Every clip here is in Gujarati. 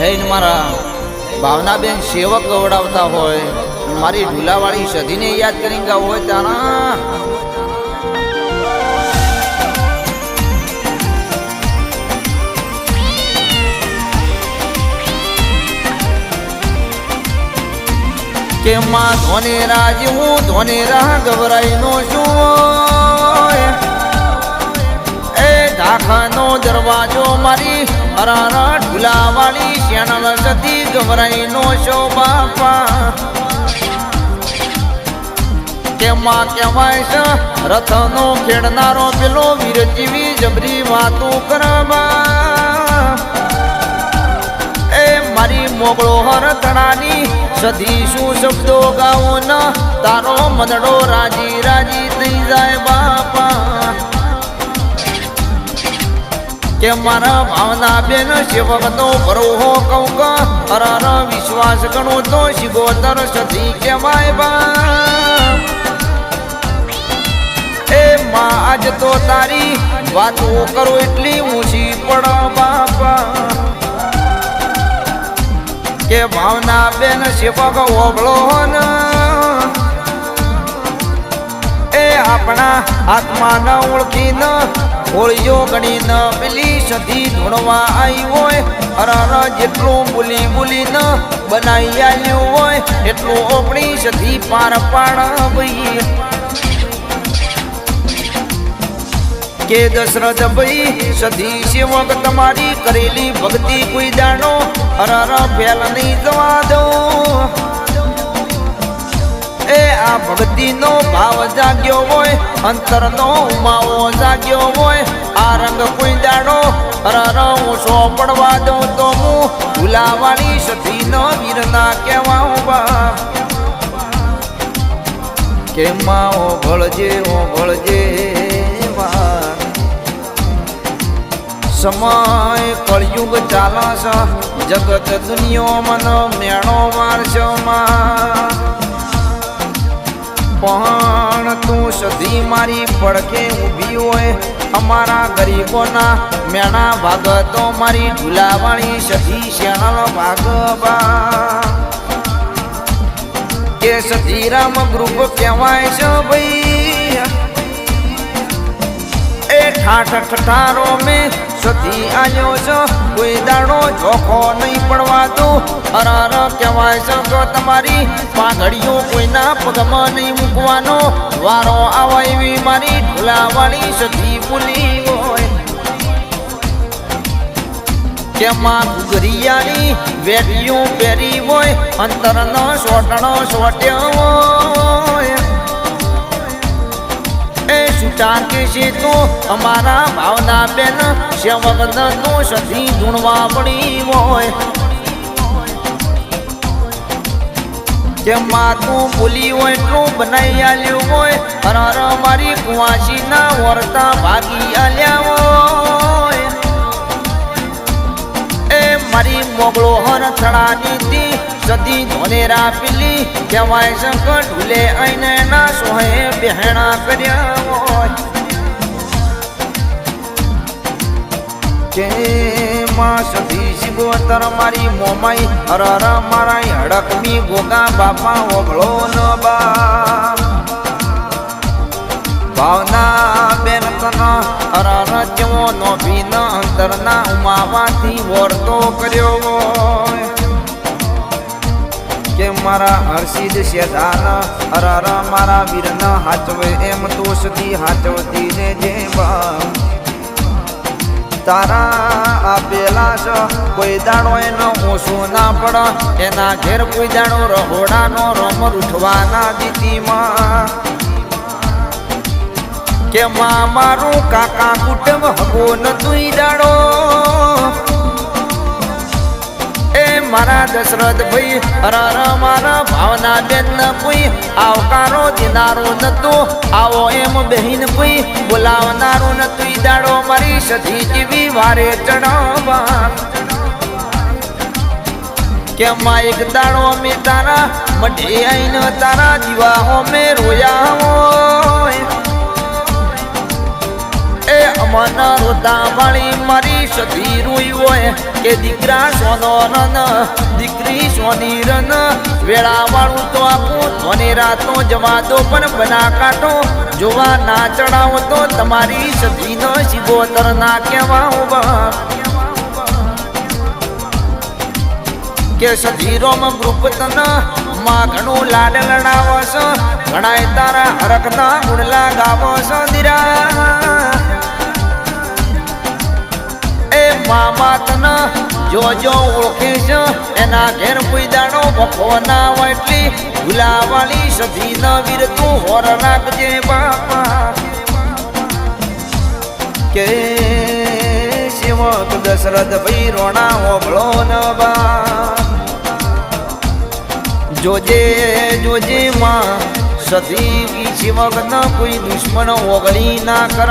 થઈને મારા ભાવનાબેન સેવક ગવડાવતા હોય મારી ઢુલાવાળી સધીને યાદ કરીને ગાવ હોય તારા. કે માં હું જેવું ધોનેરા ગભરાઈ નો છું એ ઢાખાનો દરવાજો મારી હરારા ઢુલાવાળી શ્યાનલ સતી ગભરાઈ નો શો બાપા. તેમાં કહેવાય છે, રથનો ખેડનારો પેલો વીર જીવી જબરી વાતો કરવા. એ મારી મોગળો હર તણાની સધી શું શબ્દો ગાઉ ન, તારો મનડો રાજી રાજી થઈ જાય બાપા. કે મારા ભાવના બેન સેવકનો ભરોહો કહું કે હરર વિશ્વાસ ગણો તો શિગોતર સધી કેવાય બા એ માં આજ તો તારી વાતો કરો એટલી ઊંચી પડ બાપા. કે ભાવના બેન સેવક ઓગળો એ આપણા આત્મા ન ઓળખી ન હોળીઓ ગણી ન પેલી સધી ધોણવા આવી હોય. અરર જેટલું બોલી બોલી ન બનાવી આવ્યું હોય, એટલું ઓગણી સધી પાર પાડ ભાઈ કે દશરથ ભાઈ, સધી સેવક તમારી કરેલી ભક્તિ કોઈ દાણો? અરર ફેલ નહીં જવા દો એ આ ભક્તિનો ભાવ જાગ્યો હોય, અંતરનો ઉમાવો જાગ્યો હોય, આ રંગ કોઈ દાડો હરર સો પડવા દઉં તો હું ભૂલાવાળી સધી ન વીરના કહેવા બા. કે માઓ ભળજે, ઓ વા સમય કળયુગ ચાલશ, જગત દુનિયો મન મેણો મારશમાં પણ તું સધી મારી પડખે ઊભી હોય. અમારા ગરીબોના મેણા ભાગતો મારી ઢુલાવાળી સધી શ્યાણનો ભાગવા કે સધીરામ ગ્રુપ કહેવાય છે ભાઈ ઠાઠ ઠઠારો મેં સધી આયો છો, કોઈ દાડો જોખો નહીં પડવા દો હરાર કહેવાય છે તમારી પાઘડીઓ કોઈના પગમાં નહીં મૂકવાનો. વારો આવે એવી મારી ઢોલાવાળી સધી ભૂલી હોય તેમાં ઘુઘરિયાની વેરીઓ પહેરી હોય, અંતરનો સોટણો સોટ્યો હોય. એ કે છે તો અમારા ભાવના બેન સેવક નો સધી ધૂણવા પડી હોય. જેમાં તું બોલી હોય એટલું બનાવી આલ્યું હોય. હરર મારી કુવાસી ના વર્તા ભાગી આલ્યા હોય. મારી મોગળો હર થડાની તી સદી ધોનેરા પીલી કહેવાય શંકર ઢૂલે આઈને ના સોહે બહેણા કર્યા હોય. કે માં સદી શિગોતર મારી મોમાઈ હરર મારા હડકમી ગોગા બાપા ઓગળો ન બા. ભાવના હરર જેવો નો ભીન અંતરના ઉમાવાથી વર્તો કર્યો હોય. કે મારા હર્ષિદ શેધાન હરર મારા વીરન હાચવે એમ તોષથી હાચવતી ને જે તારા આપેલા છે કોઈ દાડો એનો ઓછું ના પડ, એના ઘેર કોઈ દાડો રહોડાનો રમ રૂઠવાના દીતીમાં કે માં મારું કાકા કુટુંબ હગો તુઈ દાડો એ મારા દશરથ ભાઈ અરર મારા ભાવના બેન કોઈ આવકારો દેનારો નતો, આવો એમ બહેન કોઈ બોલાવનારો ન તુઈ દાડો મારી સધી જીવી વારે ચડાવવા. કે માં એક દાડો અમે તારા મઢે આઈને તારા દીવા અમે રોયા મન રોતા મારી સધી હોય કે દીકરા સોનો દીકરી સોની રન. વેળા વાળું તો આપું ધોની રાતો જવા દો પણ બના જોવા ના ચડાવો તો તમારી સધીનો શિગોતર ના કેવા ઊભા કે સધીરોમ ગ્રુપ તનમાં ઘણું લાડ લડાવસ ઘણાય તારા હરખના ગુણલા ગાવસ દીરા. મામા તન જોજો ઓળખીશ, એના ઘેર કોઈ દાણો બફો ના સધી ન વીર તું હોર રાખજે કે શિવક દશરથ ભાઈ રોણા હોભળો ન બા જોજે જોજે માં સતી શિવક ન કોઈ દુશ્મન ઓગળી ના કર.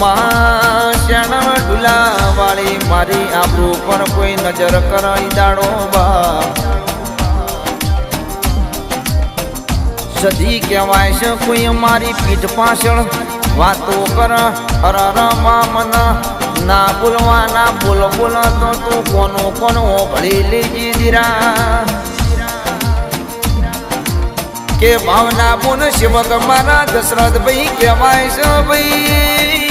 માં શણ ઢુલા વાળી મારી આબરૂ પર કોઈ નજર કરાઈ દાડો બા. સદી કહેવાય છે કોઈ મારી પીઠ પાછળ. વાતો કર અરર મન. ના બોલવા, ના બોલ બોલ તો તું કોનો કોનો ભળી લેજી દીરા. કે ભાવના બોલ શિવક મારા દશરથ ભાઈ કહેવાય છે ભાઈ.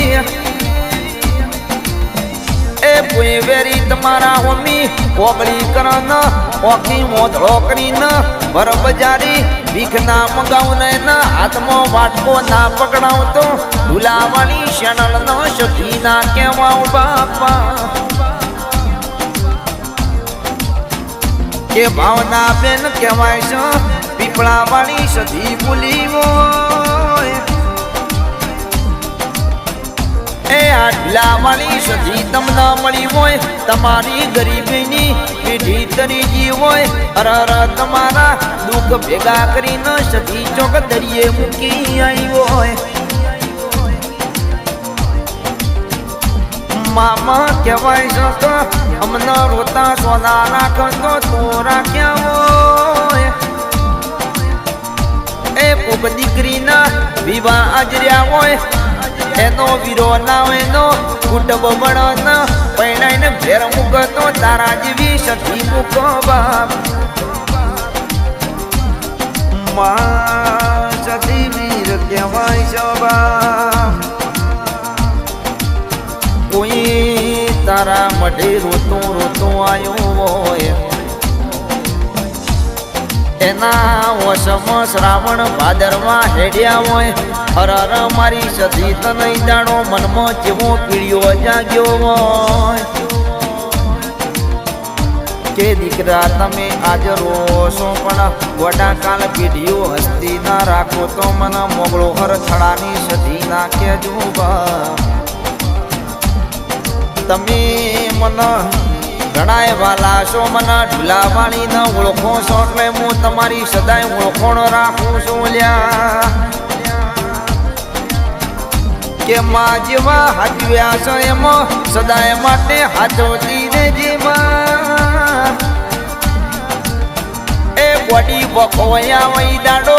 વેરી તમારા હોમી, ઓગળી કરન ઓખી મોધળો ન ભર બજારી ભીખ ના મંગાવ ને હાથમાં વાટકો ના પકડાવતો ભૂલાવાની શણલ ન સખી ના કહેવાવ બાપા. કે ભાવના બેન કહેવાય છે પીપળા વાળી સધી બોલી એ આટલા વાળી સધી તમને મળી હોય, તમારી ગરીબીની પેઢી તરીજી હોય. અરર તમારા દુઃખ ભેગા કરીને સધી ચોક દરિયે મૂકી આવ્યો હોય. મામા કહેવાય તો અમને રોતા સોના રાખતો તો રાખ્યા હોય. એ કોક દીકરીના વિવાહ આજર્યા હોય. એનો વીરો નાવ એનો કુટુંબ બળન પૈણાઈને ઘેર મૂકતો તારા જેવી સખી મૂકો બાપ. મા સતી વીર કહેવાય છે બાપ. કોઈ તારા મઢે રોતું રોતું આવ્યું હોય. એના ઓસમાં શ્રાવણ ભાદરમાં હેડ્યા હોય. હરર મારી સતી તનય જાણો મનમાં જેવો પીળ્યો જાગ્યો હોય. કે દીકરા તમે આજ રોશો પણ ગોડા કાલ પીઢીઓ હસ્તી ના રાખો તો મને મોગળો હર થડાની સધી ના કેજો બા. તમે મને ઘણા વાલા છો મને ઢુલાવાણી ન ઓળખો છો એટલે હું તમારી સદાય ઓળખોણ રાખું છું લ્યા. કે માં જેવા હાચવ્યા છો એમાં સદાય માટે હાચવતી રહેજે જેવા એ બોડી બખોયા વઈ દાડો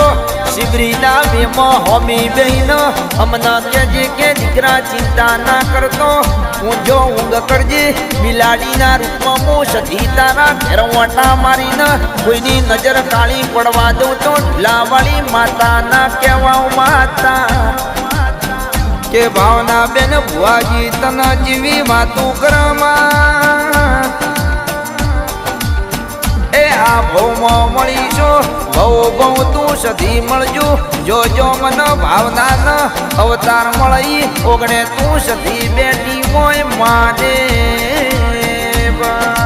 શિબરીના વેમો હોમી બહેનો હમના કેજે કે દીકરા ચિંતા ના કરતો. હું જો ઊંઘ કરજે, બિલાડીના રૂપમાં હું સધી તારા ઘેરવટા મારીને કોઈની નજર કાળી પડવા દઉં તો ઢીલાવાળી માતા ના કહેવાઓ માતા. કે ભાવના બેન, ભુવાજી તના જીવી વાતું કરમાં આ ભવમાં મળીશું ભવ ભવ તું સધી મળજો. જો જો મન ભાવના ન અવતાર મળી ઓગણે તું સધી બેટી હોય માને બા